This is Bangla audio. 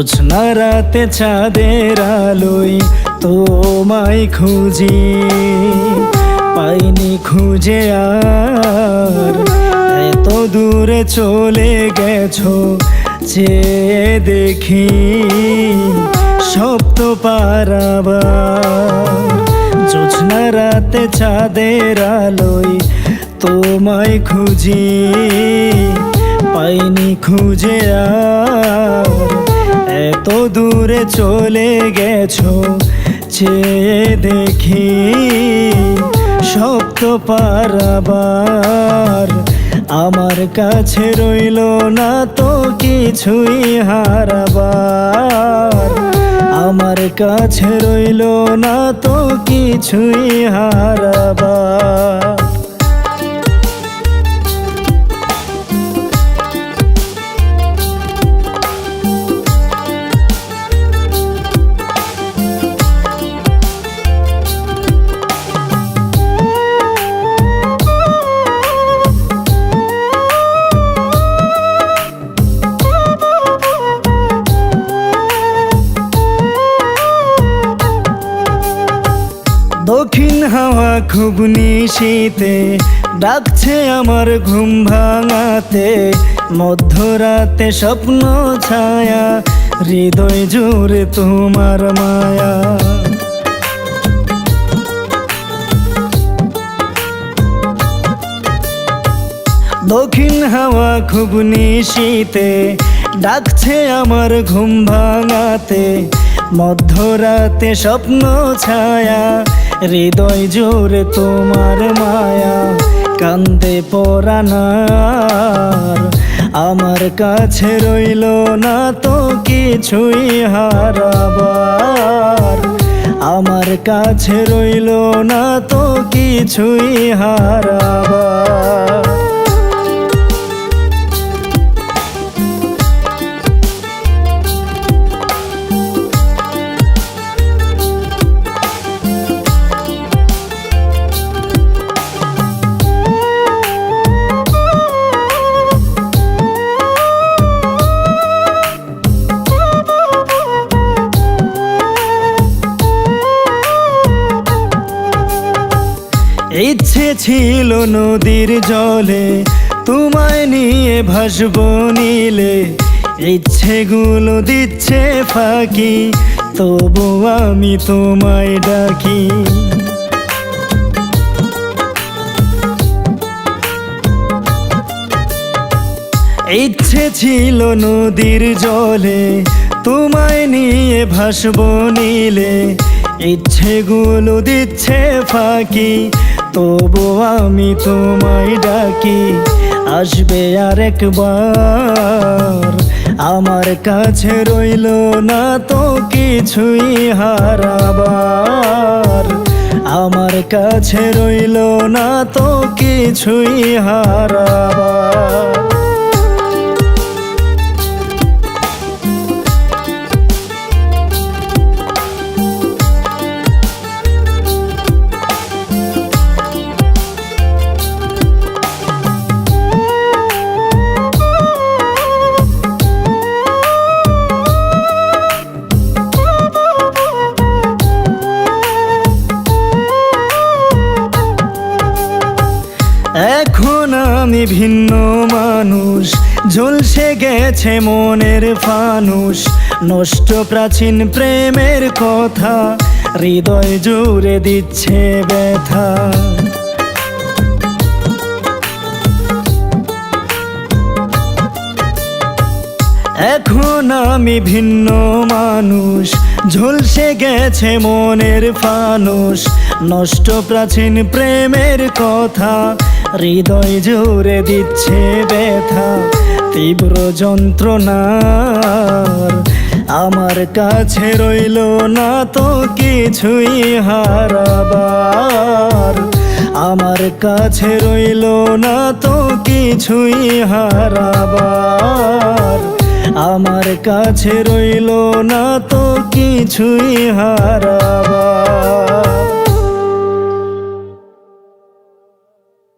জোছনা রাতে চাঁদের আলোয় তোমায় খুঁজি। পাইনি খুঁজে আর এত দূরে চলে গেছো যে দেখি সপ্ত পারাবার। জোছনা রাতে চাঁদের আলোয় তোমায় খুঁজি। পাইনি খুঁজে আর এত দূরে চলে গেছো, চেয়ে দেখি শক্ত পারাবার। আমার কাছে রইল না তো কিছুই হারাবার। আমার কাছে রইল না তো কিছুই হারাবার। খুব নিশীতে ডাকছে আমার ঘুম ভাঙাতে। মধ্যরাতে স্বপ্ন ছায়া, হৃদয় জুড়ে তোমার মায়া। দক্ষিণ হাওয়া খুব নিশীতে ডাকছে আমার ঘুম ভাঙাতে। মধ্যরাতে স্বপ্ন ছায়া হৃদয় জোরে তোমার মায়া, কান্দে পরানার। আমার কাছে রইল না তো কিছুই হারাবার। আমার কাছে রইল না তো কিছুই হারাবার। ইচ্ছে ছিল নদীর জলে, তোমায় নিয়ে ভাসব নীলে। ইচ্ছেগুলো দিচ্ছে ফাঁকি, তবু আমি তোমায় ডাকি। ইচ্ছে ছিল নদীর জলে, তোমায় নিয়ে ভাসব নীলে। ইচ্ছেগুলো দিচ্ছে ফাঁকি তবু আমি তোমায় ডাকি, আসবে আর একবার আমার কাছে রইল না তো কিছুই হারাবার। আমার কাছে রইল না তো কিছুই হারাবার। এখন আমি ভিন্ন মানুষ। ঝলসে গেছে মনের ফানুষ। নষ্ট প্রাচীন প্রেমের কথা, হৃদয় জুড়ে দিচ্ছে ব্যথা। এখন আমি ভিন্ন মানুষ। ঝলসে গেছে মনের ফানুষ। নষ্ট প্রাচীন প্রেমের কথা হৃদয় জুড়ে দিচ্ছে ব্যথা, তীব্র যন্ত্রণার। আমার কাছে রইল না তো কিছুই হারাবার। আমার কাছে রইল না তো কিছুই হারাবার। আমার কাছে রইল না তো কিছুই হারাবার।